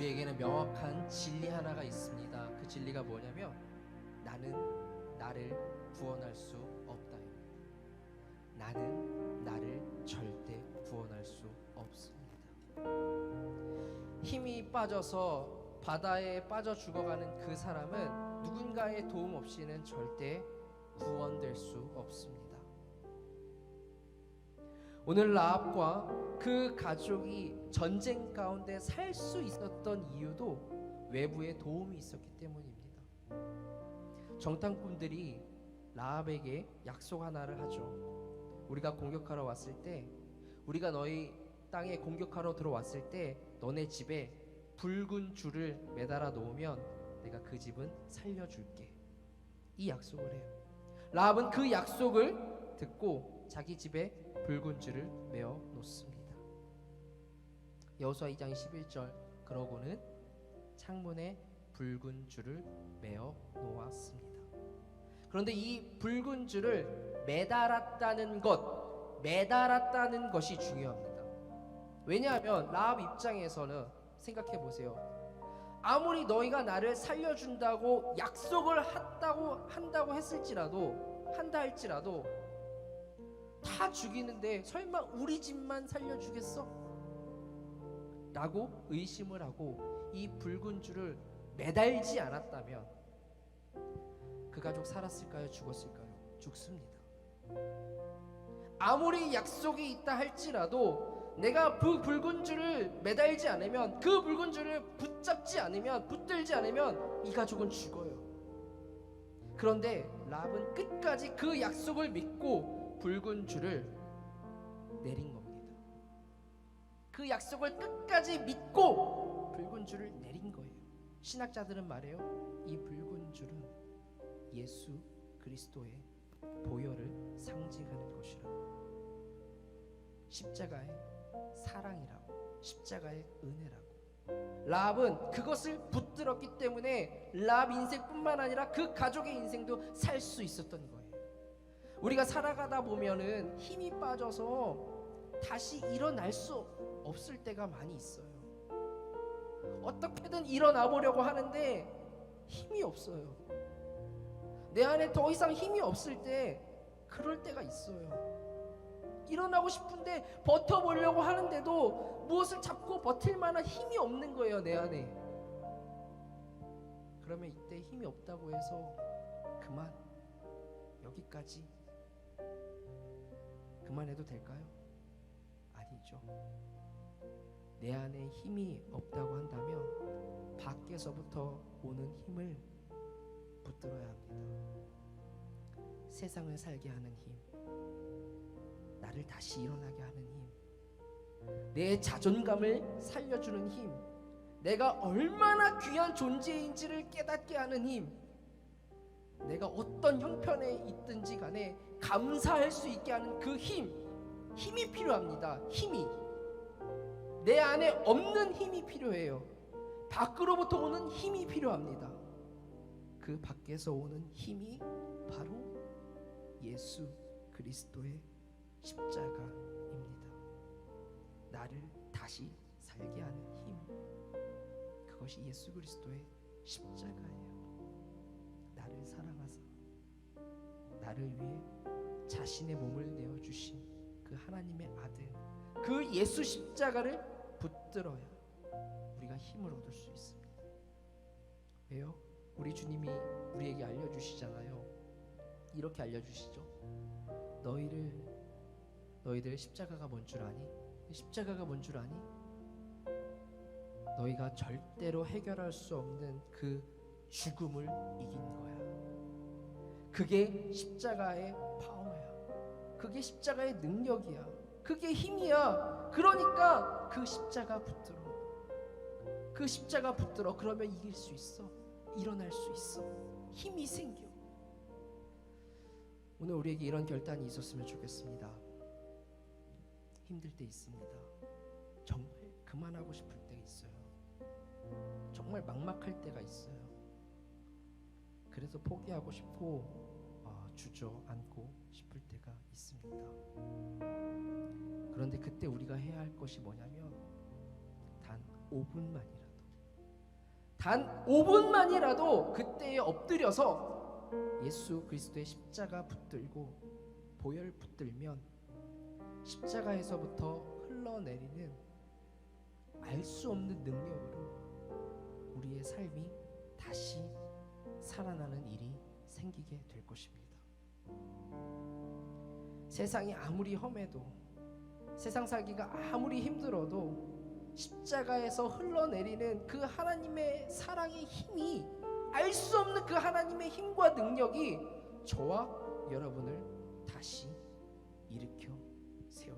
우리에게는 명확한 진리 하나가 있습니다. 그 진리가 뭐냐면 나는 나를 구원할 수 없다입니다. 나는 나를 절대 구원할 수 없습니다. 힘이 빠져서 바다에 빠져 죽어가는 그 사람은 누군가의 도움 없이는 절대 구원 오늘 라합과 그 가족이 전쟁 가운데 살 수 있었던 이유도 외부의 도움이 있었기 때문입니다. 정탐꾼들이 라합에게 약속 하나를 하죠. 우리가 공격하러 왔을 때, 우리가 너희 땅에 공격하러 들어왔을 때, 너네 집에 붉은 줄을 매달아 놓으면 내가 그 집은 살려줄게. 이 약속을 해요. 라합은 그 약속을 듣고 자기 집에 붉은 줄을 메어 놓습니다. 여호수아 2장 11절 그러고는 창문에 붉은 줄을 메어 놓았습니다. 그런데 이 붉은 줄을 매달았다는 것, 매달았다는 것이 중요합니다. 왜냐하면 라합 입장에서는 생각해 보세요. 아무리 너희가 나를 살려준다고 약속을 한다고 한다고 했을지라도 한다 할지라도 다 죽이는데 설마 우리 집만 살려주겠어? 라고 의심을 하고 이 붉은 줄을 매달지 않았다면 그 가족 살았을까요? 죽었을까요? 죽습니다. 아무리 약속이 있다 할지라도 내가 그 붉은 줄을 매달지 않으면 그 붉은 줄을 붙잡지 않으면 붙들지 않으면 이 가족은 죽어요. 그런데 랍은 끝까지 그 약속을 믿고 붉은 줄을 내린 겁니다. 그 약속을 끝까지 믿고 붉은 줄을 내린 거예요. 신학자들은 말해요. 이 붉은 줄은 예수 그리스도의 보혈을 상징하는 것이라고. 십자가의 사랑이라고. 십자가의 은혜라고. 랍은 그것을 붙들었기 때문에 랍 인생뿐만 아니라 그 가족의 인생도 살 수 있었던 거예요. 우리가 살아가다 보면은 힘이 빠져서 다시 일어날 수 없을 때가 많이 있어요. 어떻게든 일어나 보려고 하는데 힘이 없어요. 내 안에 더 이상 힘이 없을 때 그럴 때가 있어요. 일어나고 싶은데 버텨보려고 하는데도 무엇을 잡고 버틸 만한 힘이 없는 거예요, 내 안에. 그러면 이때 힘이 없다고 해서 그만 여기까지 그만해도 될까요? 아니죠. 내 안에 힘이 없다고 한다면 밖에서부터 오는 힘을 붙들어야 합니다. 세상을 살게 하는 힘, 나를 다시 일어나게 하는 힘, 내 자존감을 살려주는 힘, 내가 얼마나 귀한 존재인지를 깨닫게 하는 힘, 내가 어떤 형편에 있든지 간에 감사할 수 있게 하는 그 힘, 힘이 필요합니다. 힘이. 내 안에 없는 힘이 필요해요. 밖으로부터 오는 힘이 필요합니다. 그 밖에서 오는 힘이 바로 예수 그리스도의 십자가입니다. 나를 다시 살게 하는 힘. 그것이 예수 그리스도의 십자가예요. 나를 사랑하사 나를 위해 자신의 몸을 내어 주신 그 하나님의 아들 그 예수 십자가를 붙들어야 우리가 힘을 얻을 수 있습니다. 왜요? 우리 주님이 우리에게 알려 주시잖아요. 이렇게 알려 주시죠. 너희를 너희들 십자가가 뭔 줄 아니? 십자가가 뭔 줄 아니? 너희가 절대로 해결할 수 없는 그 죽음을 이긴 거야. 그게 십자가의 파워야. 그게 십자가의 능력이야. 그게 힘이야. 그러니까 그 십자가 붙들어. 그 십자가 붙들어. 그러면 이길 수 있어. 일어날 수 있어. 힘이 생겨. 오늘 우리에게 이런 결단이 있었으면 좋겠습니다. 힘들 때 있습니다. 정말 그만하고 싶을 때 있어요. 정말 막막할 때가 있어요. 그래서 포기하고 싶고 어, 주저앉고 싶을 때가 있습니다. 그런데 그때 우리가 해야 할 것이 뭐냐면 단 5분만이라도 단 5분만이라도 그때에 엎드려서 예수 그리스도의 십자가 붙들고 보혈 붙들면 십자가에서부터 흘러내리는 알 수 없는 능력으로 우리의 삶이 다시 살아나는 일이 생기게 될 것입니다. 세상이 아무리 험해도 세상 살기가 아무리 힘들어도 십자가에서 흘러내리는 그 하나님의 사랑의 힘이 알 수 없는 그 하나님의 힘과 능력이 저와 여러분을 다시 일으켜 세울